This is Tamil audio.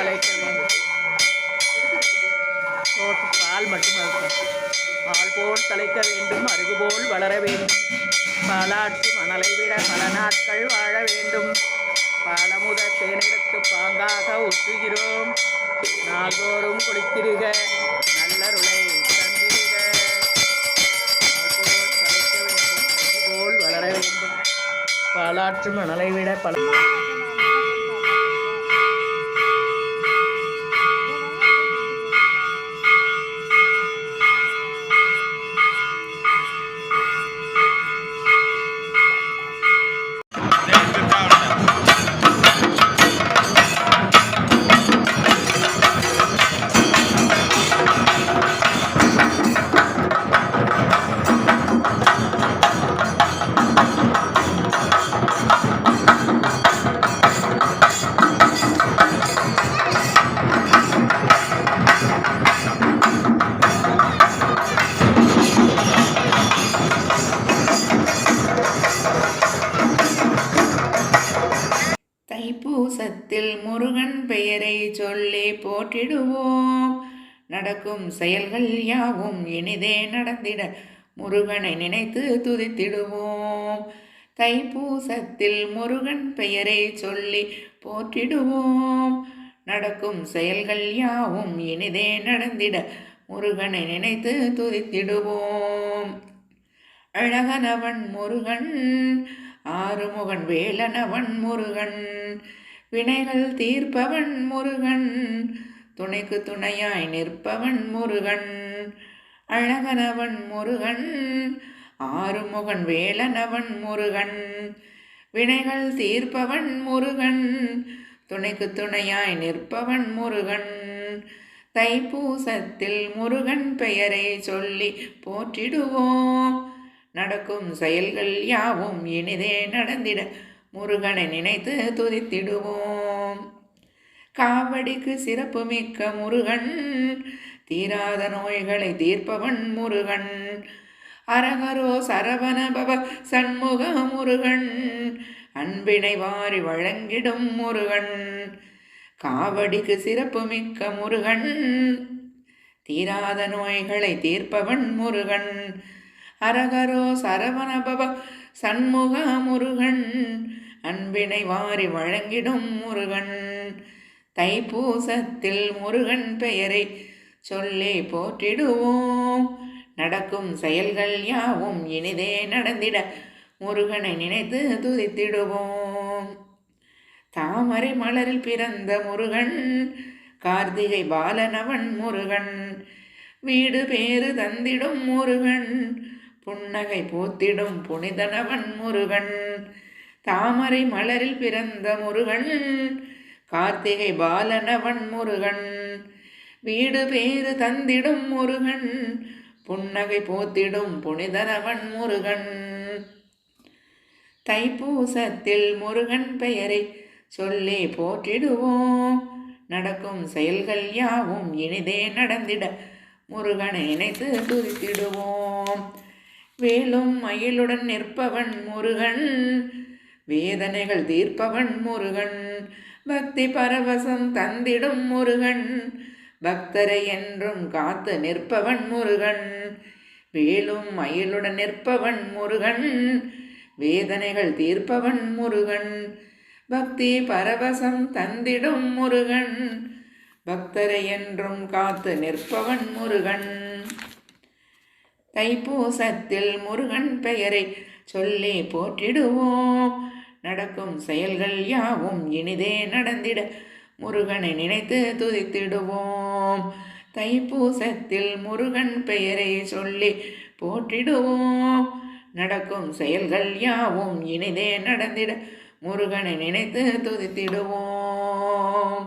தலைக்க போட்டு பால் மட்டும் பால் போல் தலைக்க வேண்டும் அருகுபோல் வளர வேண்டும். பாலாற்று மணலை விட பல நாட்கள் வாழ வேண்டும். பாலமுத தேனெடுத்து பாங்காக ஒற்றுகிறோம் நாள்தோறும் குளித்திருக நல்லருளை தந்திருக தலைக்க வேண்டும் அருகுபோல் வளர வேண்டும். பாலாற்று மணலை விட பல தைப்பூசத்தில் முருகன் பெயரை சொல்லி போற்றிடுவோம். நடக்கும் செயல்கள் யாவும் இனிதே நடந்திட முருகனை நினைத்து துதித்திடுவோம். தைப்பூசத்தில் முருகன் பெயரை சொல்லி போற்றிடுவோம். நடக்கும் செயல்கள் யாவும் இனிதே நடந்திட முருகனை நினைத்து துதித்திடுவோம். அழகனவன் முருகன் ஆறுமுகன் வேலனவன் முருகன் வினைகள் தீர்ப்பவன் முருகன் துணைக்கு துணையாய் நிற்பவன் முருகன். அழகனவன் முருகன் ஆறுமுகன் வேலனவன் முருகன். வினைகள் தீர்ப்பவன் முருகன் துணைக்கு துணையாய் நிற்பவன் முருகன். தைப்பூசத்தில் முருகன் பெயரை சொல்லி போற்றிடுவோம். நடக்கும் செயல்கள் யாவும் இனிதே நடந்திட முருகனை நினைத்து துதித்திடுவோம். காவடிக்கு சிறப்பு மிக்க முருகன் தீராத நோய்களை தீர்ப்பவன் முருகன். அரகரோ சரவணபவ சண்முக முருகன் அன்பினை வாரி வழங்கிடும் முருகன். காவடிக்கு சிறப்பு மிக்க முருகன் தீராத நோய்களை தீர்ப்பவன் முருகன். அரகரோ சரவணபவ சண்முக முருகன். அன்பினை வாரி வழங்கிடும் முருகன். தைப்பூசத்தில் முருகன் பெயரை சொல்லி போற்றிடுவோம். நடக்கும் செயல்கள் யாவும் இனிதே நடந்திட முருகனை நினைத்து துதித்திடுவோம். தாமரை மலரில் பிறந்த முருகன் கார்த்திகை பாலனவன் முருகன். வீடு பேறு தந்திடும் முருகன் புன்னகை போத்திடும் புனிதனவன் முருகன். தாமரை மலரில் பிறந்த முருகன் கார்த்திகை பாலனவன் முருகன் வீடு பேறு தந்திடும் முருகன் புன்னகை போத்திடும் புனிதனவன் முருகன். தைப்பூசத்தில் முருகன் பெயரை சொல்லி போற்றிடுவோம். நடக்கும் செயல்கள் யாவும் இனிதே நடந்திட முருகனை இணைத்து துதித்திடுவோம். வேலும் மயிலுடன் நிற்பவன் முருகன் வேதனைகள் தீர்ப்பவன் முருகன். பக்தி பரவசம் தந்திடும் முருகன். பக்தரை என்றும் காத்து நிற்பவன் முருகன். வேலும் மயிலுடன் நிற்பவன் முருகன். வேதனைகள் தீர்ப்பவன் முருகன். பக்தி பரவசம் தந்திடும் முருகன். பக்தரை என்றும் காத்து நிற்பவன் முருகன். தைப்பூசத்தில் முருகன் பெயரை சொல்லி போற்றிடுவோம். நடக்கும் செயல்கள் யாவும் இனிதே நடந்திட முருகனை நினைத்து துதித்திடுவோம். தைப்பூசத்தில் முருகன் பெயரை சொல்லி போற்றிடுவோம். நடக்கும் செயல்கள் யாவும் இனிதே நடந்திட முருகனை நினைத்து துதித்திடுவோம்.